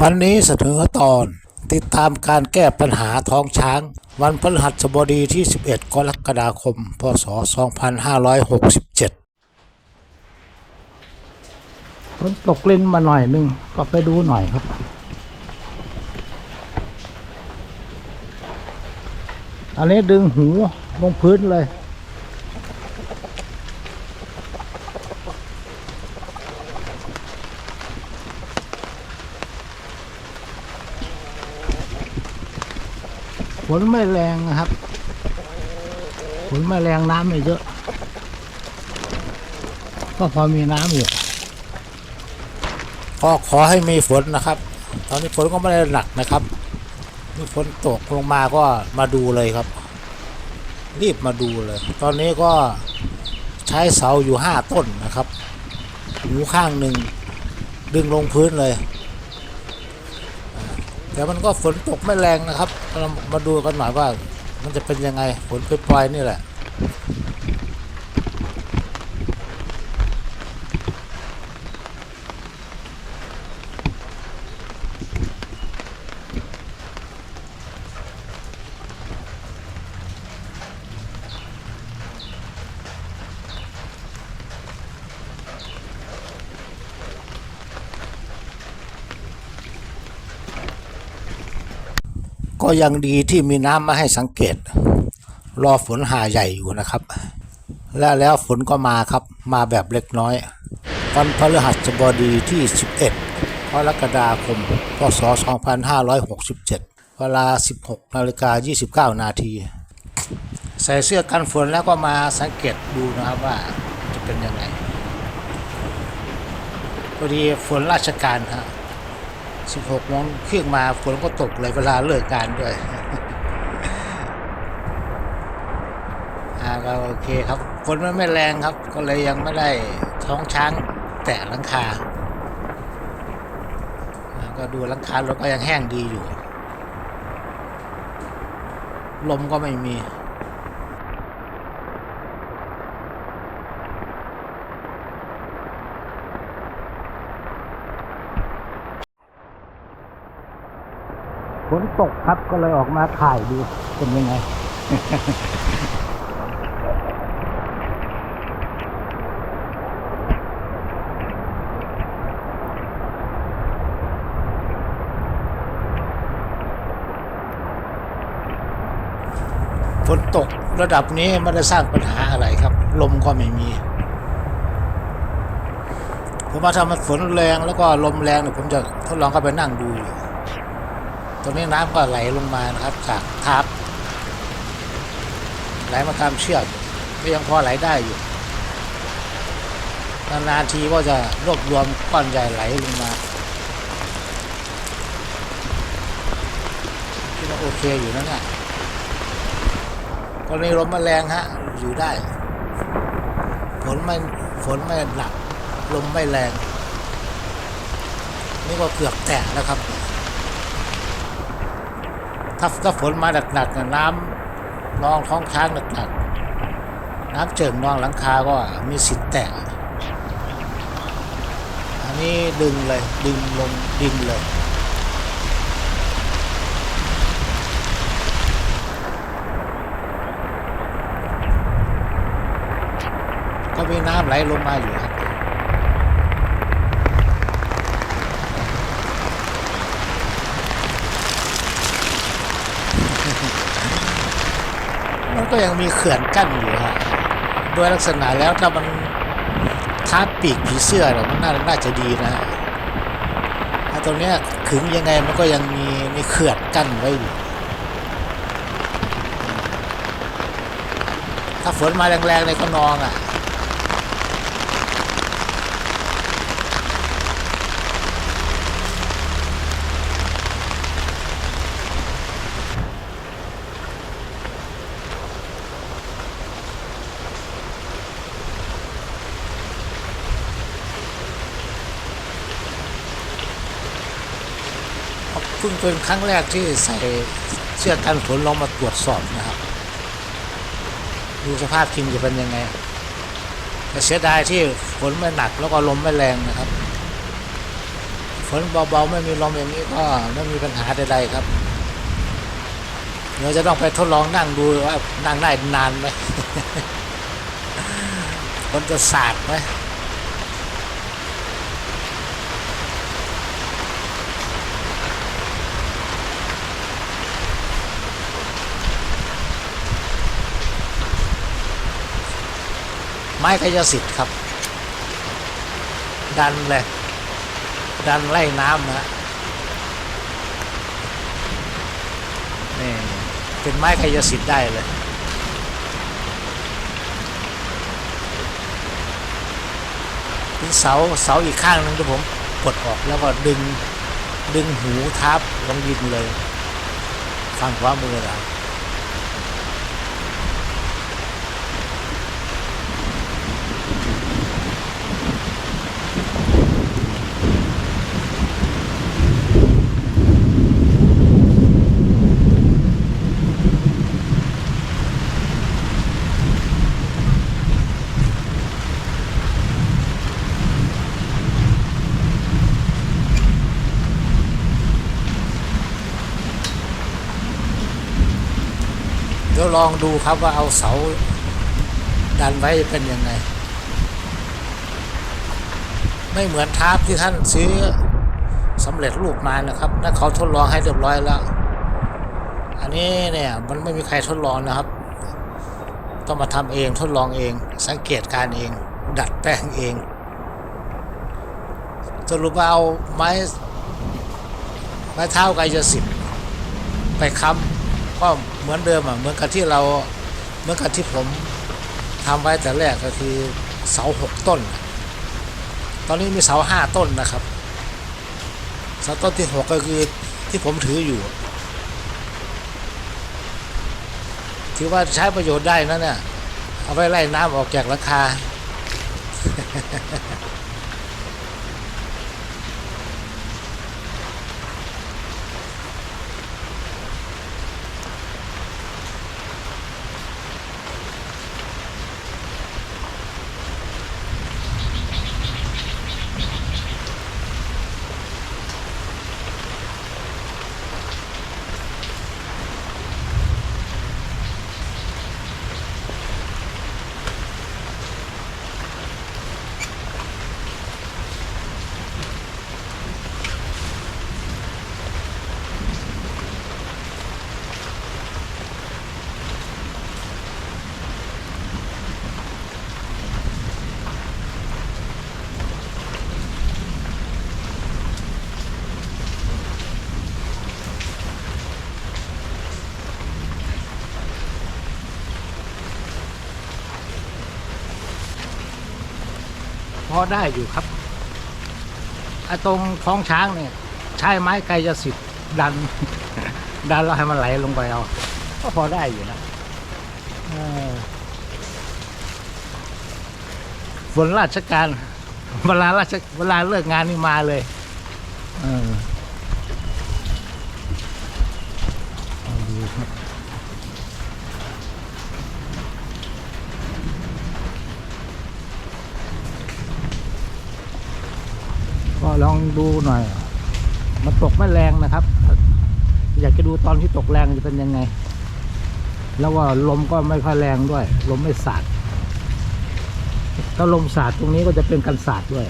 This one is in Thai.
วันนี้เสนอตอนติดตามการแก้ปัญหาท้องช้าง วันพฤหัสบดีที่ 11 กรกฎาคม พศ 2567ฝนตกลินมาหน่อยนึง ก็ไปดูหน่อยครับ อันนี้ดึงหูลงพื้นเลย นไม่แรงนะครับฝนไม่แรงน้ำไม่เยอะ ก็พอมีน้ำอยู่ก็ขอให้มีฝนนะครับ ตอนนี้ฝนก็ไม่ได้หนักนะครับมีฝนตกลงมาก็มาดูเลยครับ รีบมาดูเลย ตอนนี้ก็ใช้เสาอยู่ห้าต้นนะครับหูข้างหนึ่งดึงลงพื้นเลย แต่มันก็ฝนตกไม่แรงนะครับ เรามาดูกันหน่อยว่า มันจะเป็นยังไงฝนปล่อยๆนี่แหละ ก็ยังดีที่มีน้ำมาให้สังเกต รอฝนหาใหญ่อยู่นะครับ และแล้วฝนก็มาครับมาแบบเล็กน้อยวันพฤหัสบดีที่ 11กรกฎาคมพศ 2567 เวลา 16นาฬิกา29 นาทีใส่เสื้อกันฝนแล้วก็มาสังเกตดูนะครับว่าจะเป็นยังไงพอดีฝนราชการฮะ 16โมงครึ่งมาฝนก็ตกเลยเวลาเลิกงานด้วยอ่าก็โอเคครับฝนมันไม่แรงครับ ก็เลยยังไม่ได้ท้องช้างแตะหลังคาอ่าก็ดูหลังคารถก็ยังแห้งดีอยู่ ลมก็ไม่มี ฝนตกครับก็เลยออกมาถ่ายดูเป็นยังไงฝนตกระดับนี้ไม่ได้สร้างปัญหาอะไรครับ ลมก็ไม่มีผมว่าถ้ามันฝนแรงแล้วก็ลมแรงเนี่ยผมจะทดลองเข้าไปนั่งดูอยู่ ตรงนี้น้ำก็ไหลลงมานะครับจากทับไหลมาตามเชือกก็ยังพอไหลได้อยู่นานๆทีก็จะรวบรวมก้อนใหญ่ไหลลงมาคิดว่าโอเคอยู่นั่นแหละกรณีลมมาแรงฮะ อยู่ได้ ฝนไม่ฝนไม่หนัก ลมไม่แรง นี่ก็เกือบแตะแล้วครับ ถ้าถ้าฝนมาหนักๆเนี่ยน้ำนองท้องช้างหนักๆน้ำเจิ่งนองหลังคาก็มีสิทธิ์แตกอันนี้ดึงเลยดึงลงดินเลยก็มีน้ำไหลลงมาอยู่ มันก็ยังมีเขื่อนกั้นอยู่ฮะโดยลักษณะแล้วถ้ามันท้าปีกผีเสื้อเนี่ยมันน่าน่าจะดีนะฮะถ้าตรงเนี้ยขึงยังไงมันก็ยังมีมีเขื่อนกั้นไว้อยู่ถ้าฝนมาแรงๆในยก็นองอะ เพิ่งเป็นครั้งแรกที่ใส่เสื้อกันฝนลองมาตรวจสอบนะครับ ดูสภาพจริงจะเป็นยังไงแต่เสียดายที่ฝนไม่หนักแล้วก็ลมไม่แรงนะครับ ฝนเบาๆไม่มีลมอย่างนี้ก็ไม่มีปัญหาใดๆครับเดี๋ยวจะต้องไปทดลองนั่งดูว่านั่งได้นานไหมฝนจะสาดไหม ไม้กายสิทธิ์ครับ ดันเลย ดันไล่น้ำนะนี่เป็นไม้กายสิทธิ์ได้เลยเป็นเสาเสาอีกข้างหนึงที่ผมกดออกแล้วก็ดึงดึงหูทับลงดินเลย ฝั่งขวามือเรา ลองดูครับว่าเอาเสาดันไว้เป็นยังไง ไม่เหมือนทาร์ปที่ท่านซื้อสำเร็จรูปมานะครับนั่นเขาทดลองให้เรียบร้อยแล้ว อันนี้เนี่ยมันไม่มีใครทดลองนะครับ ต้องมาทำเองทดลองเอง สังเกตการเอง ดัดแปลงเองสรุปว่าเอาไม้ไม้เท้ากายสิทธิ์ไปค้ำ ก็เหมือนเดิมอะเหมือนกับที่เราเหมือนกับที่ผมทำไว้แต่แรกก็คือเสาหกต้น ตอนนี้มีเสาห้าต้นนะครับเสาต้นที่หกก็คือที่ผมถืออยู่ ถือว่าใช้ประโยชน์ได้นะเนี่ย เอาไปไล่น้ำออกจากราคา พอได้อยู่ครับไอ้ตรงท้องช้างเนี่ย ใช้ไม้ไกลจะสิบดัน ดันแล้วให้มันไหลลงไปเอา ก็พอได้อยู่นะเออฝนราชการ เวลาราชเวลาเลิกงานนี่มาเลยเออดูครับ ลองดูหน่อย มันตกไม่แรงนะครับ อยากจะดูตอนที่ตกแรงจะเป็นยังไง แล้วก็ลมก็ไม่ค่อยแรงด้วย ลมไม่สาดถ้าลมสาดตรงนี้ก็จะเป็นกันสาดด้วย